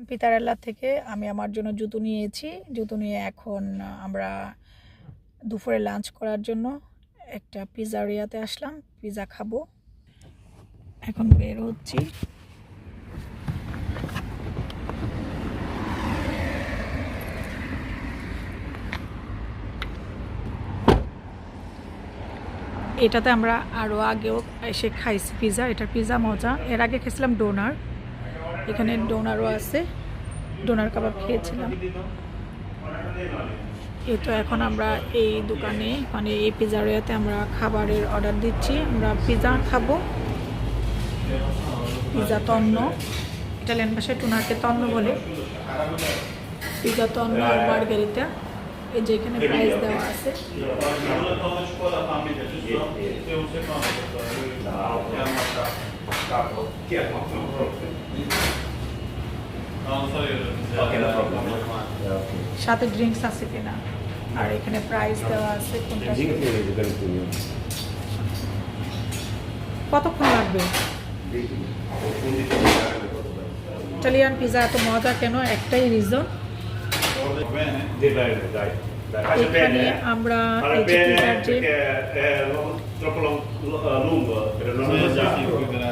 পিতারাল্লা থেকে আমি আমার জন্য জুতো নিয়েছি। জুতো নিয়ে এখন আমরা দুপুরে লাঞ্চ করার জন্য একটা পিজারিয়াতে আসলাম। পিজা খাব। এখন বের হচ্ছি। এটাতে আমরা আরও আগেও এসে খাইছি পিজা এটার পিজা মজা। এর আগে খেয়েছিলাম ডোনার এখানে ডোনারও আছে। ডোনার কাবাব খেয়েছিলাম। এই তো এখন আমরা এই দোকানে মানে এই পিজারিয়াতে আমরা খাবারের অর্ডার দিচ্ছি। আমরা পিজা খাব। পিজা তন্ন। ইটালিয়ান ভাষায় টুনাকে তন্ন বলে। পিজা তন্ন আর মার্গারিটা এই যে এখানে প্রাইস দেওয়া আছে। সাথে ড্রিঙ্কস আছে কিনা আর এখানে প্রাইস দেওয়া আছে কোনটা. কতক্ষণ লাগবে ইটালিয়ান পিজা এত মজা কেন একটাই রিজন এখানে eh. আমরা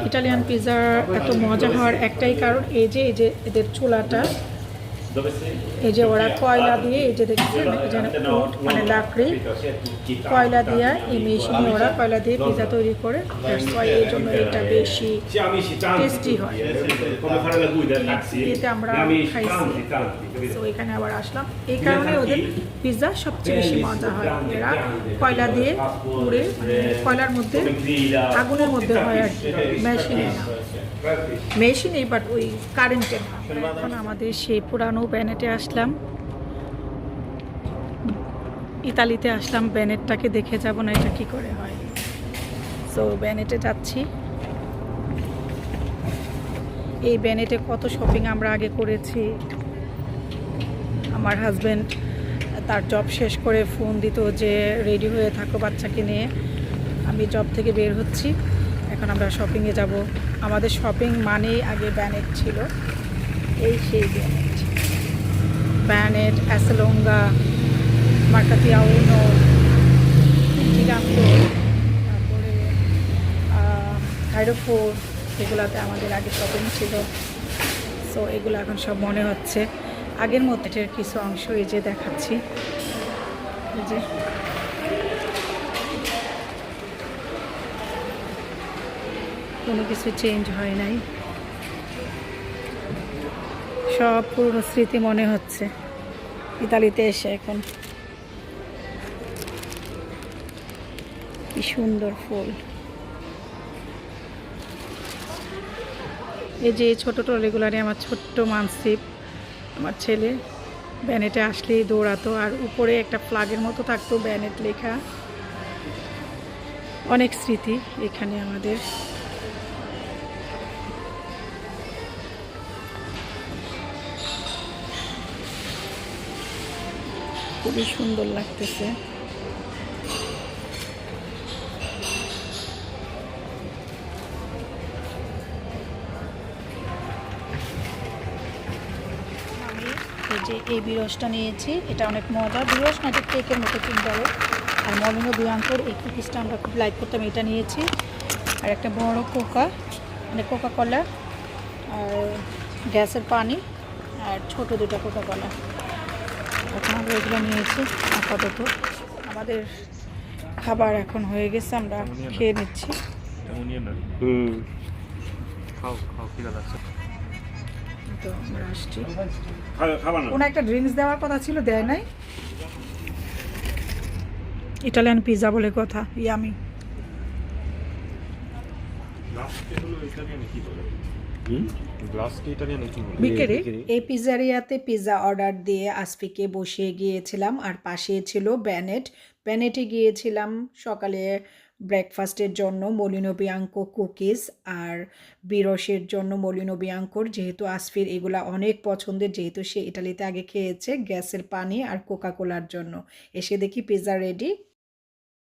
ইটালিয়ান পিজার এত মজা হওয়ার একটাই কারণ এই যে এই যে এদের চুলাটা? এই যে ওরা কয়লা দিয়ে এই যে দেখছেন এখানে উট মানে লাকড়ি কয়লা দিয়ে এই মেশিনে ওরা কয়লা দিয়ে পিজা তৈরি করে এই জন্য এটা বেশি. Tasty হয়। এতে আমরা খাইছি। তো এখানে আবার আসলাম। এই কারণে ওদের পিৎজা সবচেয়ে বেশি মজা হয়। এরা কয়লা দিয়ে পুড়ে কয়লার মধ্যে আগুনের মধ্যে হয় আর কি। মেশিনে না। মেশিনে বাট ওই কারেন্টে না। এখন আমাদের সেই পুরানো ব্যানেটে আসলাম। ইতালিতে আসলাম ব্যানেটটাকে দেখে যাব না এটা কি করে হয়। সো ব্যানেটে যাচ্ছি। এই ব্যানেটে কত শপিং আমরা আগে করেছি। আমার হাজব্যান্ড তার জব শেষ করে ফোন দিত যে রেডি হয়ে থাকো বাচ্চাকে নিয়ে। আমি জব থেকে বের হচ্ছি। এখন আমরা শপিংয়ে যাব। আমাদের শপিং মানেই আগে ব্যানেট ছিল। এই সেই ব্যানেট ব্যানেট অ্যাসেলোঙ্গা মার্কাতিয়া উনো জিরাঙ্গো তারপরে থাইরোফোর এগুলাতে আমাদের আগে শপিং ছিল। সো এগুলো এখন সব মনে হচ্ছে। আগের মধ্যে কিছু অংশ এই যে দেখাচ্ছি। যে। কোনো কিছু চেঞ্জ হয় নাই। সব পুরনো স্মৃতি মনে হচ্ছে। ইতালিতে এসে এখন। কি সুন্দর ফুল। এই যে ছোটো ট্রলিগুলারে আমার ছোট্ট মানসিপ। আমার ছেলে ব্যানেটে আসলেই দৌড়াতো, আর উপরে একটা ফ্লাগের মতো থাকতো ব্যানেট লেখা। অনেক স্মৃতি এখানে আমাদের। খুবই সুন্দর লাগতেছে। যে এই বিরসটা নিয়েছি, এটা অনেক মজা। বিরস না, এটা কেকের মতো হবে আর মমিনো বিয়াঙ্কর এই কুকিজটা আমরা খুব লাইক করতাম, এটা নিয়েছি। আর একটা বড় কোকা মানে কোকা কলা আর গ্যাসের পানি আর ছোট দুটো কোকা কলা এখন আমরা এগুলো নিয়েছি আপাতত। আমাদের খাবার এখন হয়ে গেছে আমরা খেয়ে নিচ্ছি. খাও খাও তো আমরা আসছি। কোনো একটা ড্রিঙ্কস দেওয়ার কথা ছিল দেয় নাই। ইটালিয়ান পিৎজা বলে কথা ইয়ামি বিকেরে। এই পিজারিয়াতে পিৎজা অর্ডার দিয়ে আসফিকে বসিয়ে গিয়েছিলাম আর পাশে ছিল ব্যানেট। ব্যানেটে গিয়েছিলাম সকালে ব্রেকফাস্টের জন্য মলিনো বিয়াঙ্কো কুকিজ আর বিরসের জন্য মলিনো বিয়াঙ্কোর। যেহেতু আসফির এগুলা অনেক পছন্দের যেহেতু সে ইটালিতে আগে খেয়েছে গ্যাসের পানি আর কোকা কোলার জন্য। এসে দেখি পিজা রেডি।